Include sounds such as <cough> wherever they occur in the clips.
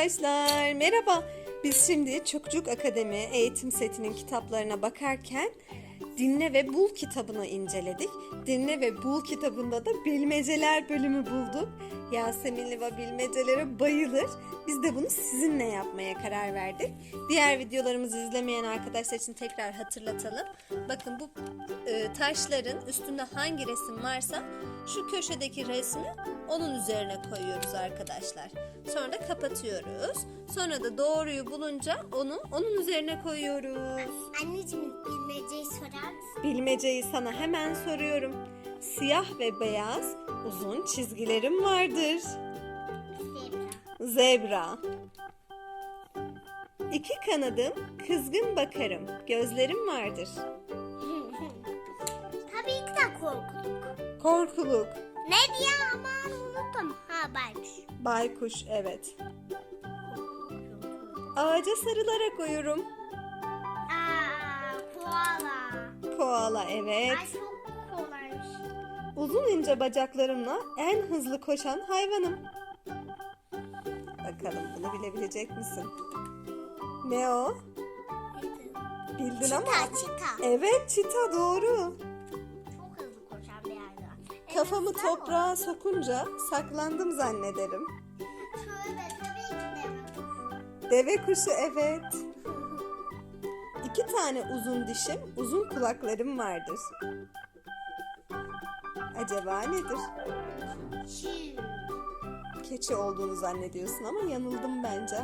arkadaşlar. Merhaba. Biz şimdi Çocuk Akademi eğitim setinin kitaplarına bakarken Dinle ve Bul kitabını inceledik. Dinle ve Bul kitabında da bilmeceler bölümü bulduk. Yasemin Liva bilmecelere bayılır. Biz de bunu sizinle yapmaya karar verdik. Diğer videolarımızı izlemeyen arkadaşlar için tekrar hatırlatalım. Bakın bu e, taşların üstünde hangi resim varsa şu köşedeki resmi onun üzerine koyuyoruz arkadaşlar. Sonra da kapatıyoruz. Sonra da doğruyu bulunca onu onun üzerine koyuyoruz. Anneciğim bilmeceyi sorar mısın? Bilmeceyi sana hemen soruyorum. Siyah ve beyaz uzun çizgilerim vardır. Zebra. Zebra. İki kanadım, kızgın bakarım. Gözlerim vardır. <laughs> Tabii ki de korkuluk. Korkuluk. Ne diye aman baykuş. Evet. Ağaca sarılarak uyurum. Aa, koala. Koala, evet. Ay çok kolaymış. Uzun ince bacaklarımla en hızlı koşan hayvanım. Bakalım bunu bilebilecek misin? Ne o? Bildin ama. Çita çita. Evet çita doğru. Kafamı toprağa sokunca saklandım zannederim. Tabii de. Deve kuşu evet. İki tane uzun dişim, uzun kulaklarım vardır. Acaba nedir? Çiğ. Keçi olduğunu zannediyorsun ama yanıldım bence.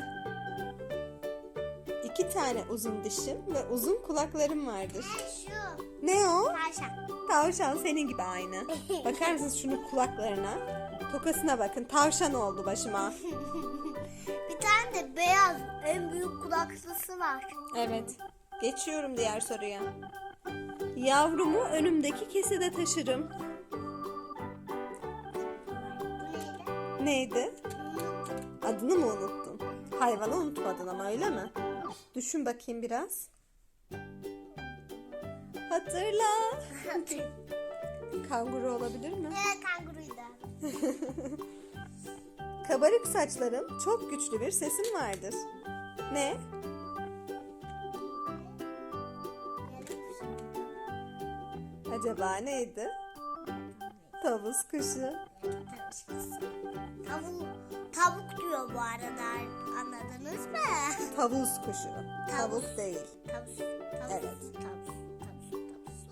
İki tane uzun dişim ve uzun kulaklarım vardır. Ha, şu. Ne o? Tavşan. Tavşan senin gibi aynı. Bakar mısınız şunun kulaklarına? Tokasına bakın. Tavşan oldu başıma. <laughs> Bir tane de beyaz en büyük kulaklısı var. Evet. Geçiyorum diğer soruya. Yavrumu önümdeki kesede taşırım. Neydi? Neydi? Adını mı unuttun? Hayvanı unutmadın ama öyle mi? Düşün bakayım biraz. Hatırla. <laughs> Kanguru olabilir mi? Evet kanguruydu. <laughs> Kabarık saçlarım, çok güçlü bir sesim vardır. Ne? Acaba neydi? Tavus kuşu. Tavuk, tavuk diyor bu arada anladınız mı? Tavus kuşu. Tavuk değil. Tavus, tavus, Evet. tavus, tavus, tavus.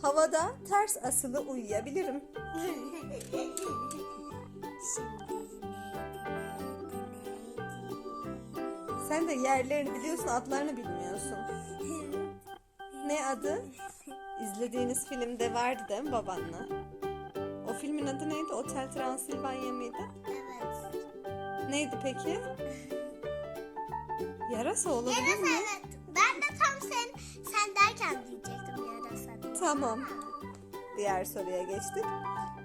Havada ters asılı uyuyabilirim. Sen de yerlerini biliyorsun, adlarını bilmiyorsun. Ne adı? İzlediğiniz filmde vardı değil mi babanla? O filmin adı neydi? Otel Transilvanya mıydı? evet. Neydi peki? Yarasa olabilir mi? evet. Ben de tam sen sen derken diyecektim. Tamam. Diğer soruya geçtik.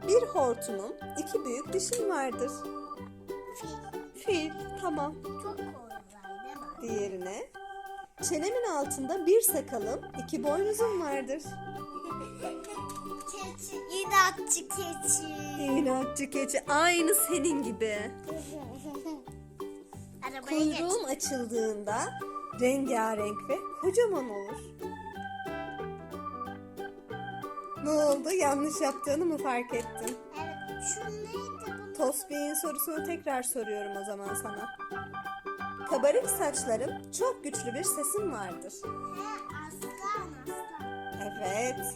Bir hortumum, iki büyük dişim vardır. Fil. Fil, tamam. Çok kolay? Diğerine. Çenemin altında bir sakalım, iki boynuzum vardır. Keçi. İnatçı keçi. İnatçı keçi aynı senin gibi. <laughs> Kuyruğum açıldığında rengarenk ve kocaman olur. Ne oldu? Yanlış yaptığını mı fark ettin? Evet. Şu neydi bu? Tosbih'in sorusunu tekrar soruyorum o zaman sana. Kabarık saçlarım, çok güçlü bir sesim vardır. He, aslan aslan. Evet.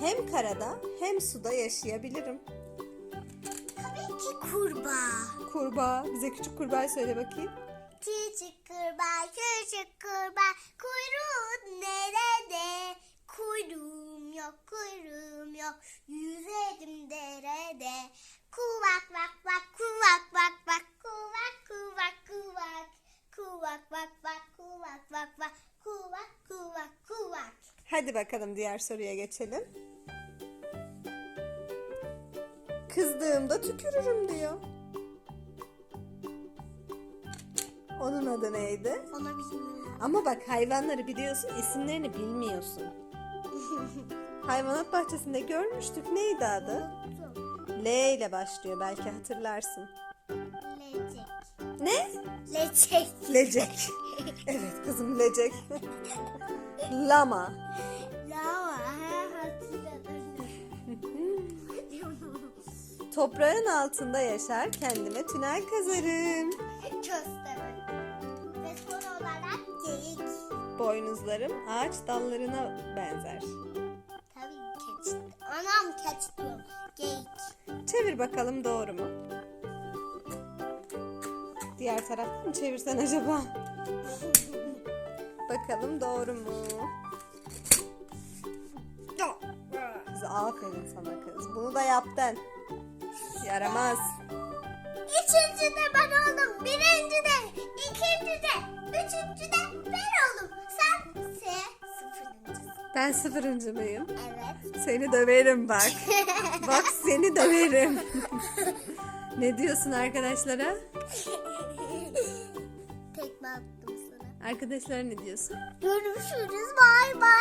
Hem karada hem suda yaşayabilirim. Tabii ki kurbağa. Kurbağa, bize küçük kurbağa söyle bakayım. Küçük kurbağa, küçük kurbağa, kuyruğun nerede? Kuyruğum yok, kuyruğum yok, yüzerim derede. Kuvak vak vak, kuvak vak vak, kuvak kuvak kuvak. Kuvak vak vak, kuvak vak vak, kuvak kuvak kuvak. Hadi bakalım diğer soruya geçelim. Kızdığımda tükürürüm diyor. Onun adı neydi? Onu bilmiyorum. Ama bak hayvanları biliyorsun, isimlerini bilmiyorsun. <laughs> Hayvanat bahçesinde görmüştük. Neydi adı? L ile başlıyor belki hatırlarsın. Lecek. Ne? Lecek. Lecek. <laughs> Evet kızım lecek. Lama. Lama. <laughs> Toprağın altında yaşar kendime tünel kazarım. Köstebek. Ve son olarak geyik. Boynuzlarım ağaç dallarına benzer. Geyik. Çevir bakalım doğru mu? Diğer taraftan mı çevirsen acaba? bakalım doğru mu? Kız aferin sana kız. Bunu da yaptın. Yaramaz. Üçüncü de ben oldum. Birinci de, ikinci de, üçüncü de ben oldum. Sen. Ben sıfırıncı mıyım? Evet. Seni döverim bak. <laughs> bak seni döverim. ne diyorsun arkadaşlara? Tekme attım sana. Arkadaşlara ne diyorsun? Görüşürüz. Bay bay.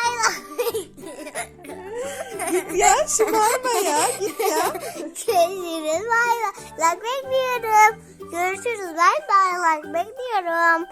Git ya şımarma ya git ya. Görüşürüz. Bay bay. Like bekliyorum. Görüşürüz. Bay bay. Like bekliyorum.